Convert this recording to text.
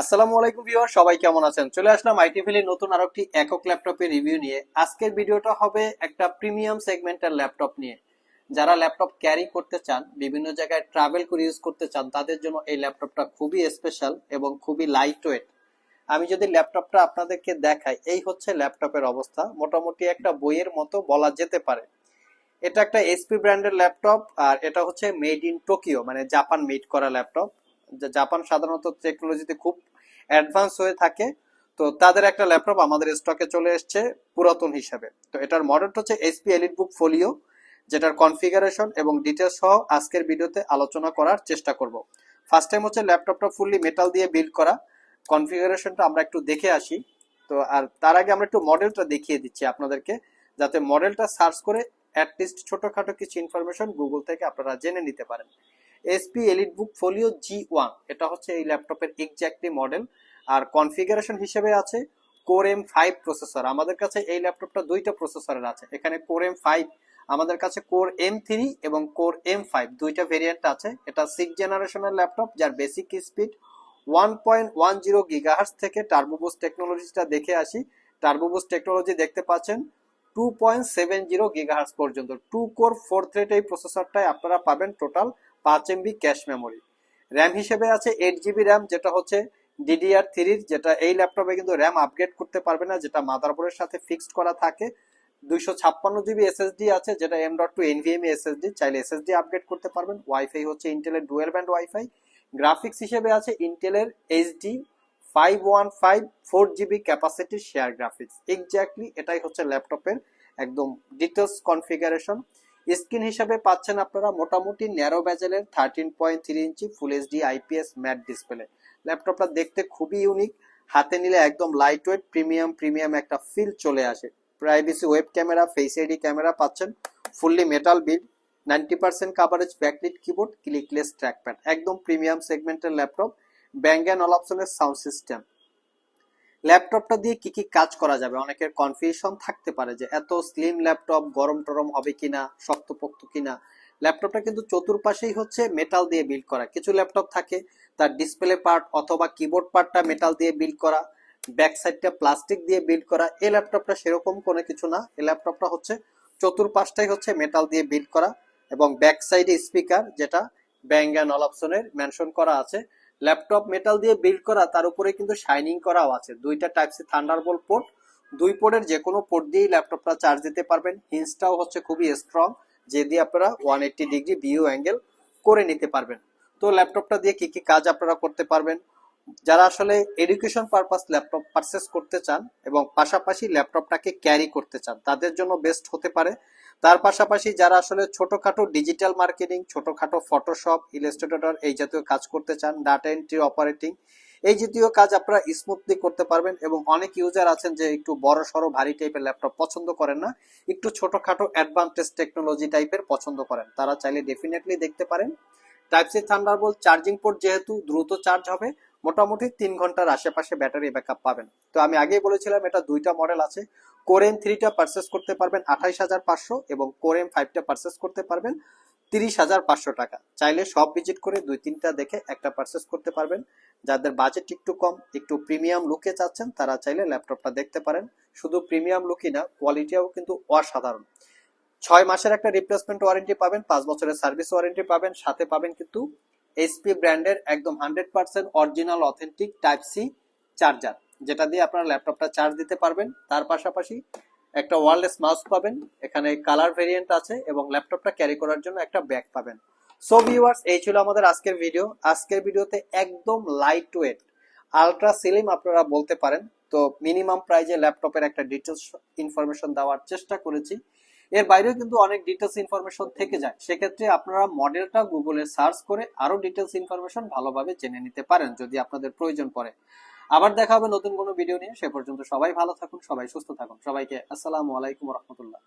আসসালামু আলাইকুম ভিউয়ার সবাই কেমন আছেন? চলে আসলাম আইটি ভ্যালির নতুন আরও একটি একক ল্যাপটপের রিভিউ নিয়ে। আজকের ভিডিওটা হবে একটা প্রিমিয়াম সেগমেন্টের ল্যাপটপ নিয়ে। যারা ল্যাপটপ ক্যারি করতে চান, বিভিন্ন জায়গায় ট্রাভেল করে ইউজ করতে চান, তাদের জন্য এই ল্যাপটপটা খুবই স্পেশাল এবং খুবই লাইট ওয়েট আমি যদি ল্যাপটপটা আপনাদেরকে দেখাই, এই হচ্ছে ল্যাপটপের অবস্থা। মোটামুটি একটা বইয়ের মতো বলা যেতে পারে। এটা একটা এসপি ব্র্যান্ডের ল্যাপটপ আর এটা হচ্ছে মেড ইন টোকিও মানে জাপান মেড করা ল্যাপটপ। জাপান সাধারণত টেকনোলজিতে খুব অ্যাডভান্স হয়ে থাকে, তো তাদের একটা ল্যাপটপ আমাদের স্টকে চলে এসেছে পুরাতন হিসাবে। তো এটার মডেলটা হচ্ছে এসপি এলিট বুক ফোলিও যেটার কনফিগারেশন এবং ডিটেলস সহ আজকের ভিডিওতে আলোচনা করার চেষ্টা করব। ফার্স্ট টাইম হচ্ছে ল্যাপটপটা ফুললি মেটাল দিয়ে বিল্ড করা। কনফিগারেশনটা আমরা একটু দেখে আসি। তো আর তার আগে আমরা একটু মডেলটা দেখিয়ে দিচ্ছি আপনাদেরকে, যাতে মডেলটা সার্চ করে অ্যাটলিস্ট ছোটখাটো কিছু ইনফরমেশন গুগল থেকে আপনারা জেনে নিতে পারেন। SP elite book folio G one এটা হচ্ছে এই ল্যাপটপের এক্স্যাক্টলি মডেল আর কনফিগারেশন হিসেবে আছে কোর এম ফাইভ প্রসেসর আমাদের কাছে এই ল্যাপটপটা দুইটা প্রসেসরের আছে। এখানে কোর এম ফাইভ আমাদের কাছে কোর এম থ্রি এবং কোর এম ফাইভ দুইটা ভেরিয়েন্ট আছে। এটা সিক্স জেনারেশনের ল্যাপটপ যার basic speed one point one zero gigahertz থেকে টার্বোবুস টেকনোলজিটা দেখে আসি। টার্বোবুস টেকনোলজি দেখতে পাচ্ছেন। Two point seven zero gigahertz পর্যন্ত টু কোর ফোর থ্রেড এই প্রসেসরটাই আপনারা পাবেন টোটাল পাঁচ এমবি ক্যাশ মেমোরি র্যাম হিসেবে আছে এইট জিবি র্যাম যেটা হচ্ছে ডিডিআর থ্রির যেটা এই ল্যাপটপে কিন্তু র্যাম আপগ্রেড করতে পারবে না, যেটা মাদারবোর্ডের সাথে ফিক্সড করা থাকে। দুইশো ছাপ্পান্ন জিবি এসএসডি আছে, যেটা এম ডট টু চাইলে এসএসডি আপগ্রেড করতে পারবেন। ওয়াইফাই হচ্ছে ইন্টেলের ওয়াইফাই গ্রাফিক্স হিসেবে আছে ইন্টেলের five one five four GB ক্যাপাসিটির share graphics exactly এটাই হচ্ছে ল্যাপটপের একদম ডিটেলস কনফিগারেশন স্ক্রিন হিসাবে পাচ্ছেন আপনারা মোটামুটি narrow ব্যাজেলের thirteen point three inch full HD IPS matte display ল্যাপটপটা দেখতে খুবই ইউনিক হাতে নিলে একদম লাইট ওয়েট প্রিমিয়াম প্রিমিয়াম একটা ফিল চলে আসে। Privacy web camera face ID camera পাচ্ছেন fully metal build ninety percent coverage backlit keyboard clickless trackpad একদম প্রিমিয়াম সেগমেন্টের laptop. Bang and all sound system ল্যাপটপটা দিয়ে কি কি কাজ করা যাবে? অনেকের কনফিউশন থাকতে পারে যে, এত স্লিম ল্যাপটপ গরম টরম হবে কিনা, শক্তপোক্ত কিনা? ল্যাপটপটা কিন্তু চতুর্পাশেই হচ্ছে মেটাল দিয়ে বিল্ড করা। কিছু ল্যাপটপ থাকে, তার ডিসপ্লে পার্ট অথবা কিবোর্ড পার্টটা মেটাল দিয়ে বিল্ড করা ব্যাক সাইডটা প্লাস্টিক দিয়ে বিল্ড করা। এই ল্যাপটপটা সেরকম কোনো কিছু না। এই ল্যাপটপটা হচ্ছে চতুর্পাশটাই হচ্ছে মেটাল দিয়ে বিল্ড করা এবং ব্যাক সাইডে স্পিকার যেটা ব্যাঙ্গ অ্যান্ড মেনশন করা আছে। ল্যাপটপ মেটাল দিয়ে বিল্ড করা, তার উপরে কিন্তু শাইনিং করাও আছে। দুইটা টাইপ সি থান্ডারবোল্ট পোর্ট দুই পোর্টের যে কোনো পোর্ট দিয়েই ল্যাপটপটা চার্জ দিতে পারবেন। হিন্সটাও হচ্ছে খুবই স্ট্রং যে দিয়ে আপনারা one eighty degree view angle করে নিতে পারবেন। তো ল্যাপটপটা দিয়ে কি কি কাজ আপনারা করতে পারবেন? যারা আসলে এডুকেশন পারপাস ল্যাপটপ পারচেস করতে চান এবং পাশাপাশি ল্যাপটপটাকে ক্যারি করতে চান, তাদের জন্য বেস্ট হতে পারে তার পাশাপাশি যারা আসলে ছোটখাটো ডিজিটাল মার্কেটিং ছোটখাটো ফটোশপ ইলাস্ট্রেটর এই জাতীয় কাজ করতে চান ডাটা এন্ট্রি অপারেটিং এই জাতীয় কাজ আপনারা স্মুথলি করতে পারবেন এবং অনেক ইউজার আছেন যে একটু বড় সড়ো ভারী টাইপের ল্যাপটপ পছন্দ করেন না, একটু ছোটখাটো অ্যাডভান্টেজ টেকনোলজি টাইপের পছন্দ করেন। তারা চাইলে ডেফিনেটলি দেখতে পারেন। Type C Thunderbolt charging port যেহেতু দ্রুত চার্জ হবে মোটামুটি তিন ঘণ্টার আশেপাশে ব্যাটারি ব্যাকআপ পাবেন। তো আমি আগেই বলেছিলাম, এটা দুইটা মডেল আছে। কোরেন থ্রিটা পারচেস করতে পারবেন আঠাইশ হাজার পাঁচশো এবং কোরেন ফাইভটা পারচেস করতে পারবেন তিরিশ হাজার পাঁচশো টাকা। চাইলে সব ভিজিট করে দুই, তিনটা দেখে একটা পারচেস করতে পারবেন। যাদের বাজেট একটু কম, একটু প্রিমিয়াম লুকে চাচ্ছেন, তারা চাইলে ল্যাপটপটা দেখতে পারেন। শুধু প্রিমিয়াম লুকই না কোয়ালিটিও কিন্তু অসাধারণ। ছয় মাসের একটা রিপ্লেসমেন্ট ওয়ারেন্টি পাবেন, পাঁচ বছরের সার্ভিস ওয়ারেন্টি পাবেন, সাথে পাবেন কিন্তু এইচপি ব্র্যান্ডের একদম hundred percent original authentic type C charger যেটা দিয়ে আপনারা ল্যাপটপটা চার্জ দিতে পারবেন। তার পাশাপাশি একটা ওয়ারলেস মাউস পাবেন, এখানে কালার ভেরিয়েন্ট আছে এবং ল্যাপটপটা ক্যারি করার জন্য একটা ব্যাগ পাবেন। সো ভিউয়ার্স এই ছিল আমাদের আজকের ভিডিও আজকের ভিডিওতে একদম লাইট ওয়েট আলট্রা সিলিম আপনারা বলতে পারেন। তো মিনিমাম প্রাইজে ল্যাপটপের একটা ডিটেলস ইনফরমেশন দেওয়ার চেষ্টা করেছি। এর বাইরেও কিন্তু অনেক ডিটেলস ইনফরমেশন থেকে যায়। সেক্ষেত্রে আপনারা মডেলটা গুগলে সার্চ করে আরও ডিটেলস ইনফরমেশন ভালোভাবে জেনে নিতে পারেন যদি আপনাদের প্রয়োজন পড়ে। আবার দেখা হবে নতুন কোনো ভিডিও নিয়ে। সে পর্যন্ত সবাই ভালো থাকুন, সবাই সুস্থ থাকুন। সবাইকে আসসালামু আলাইকুম রহমতুল্লাহ।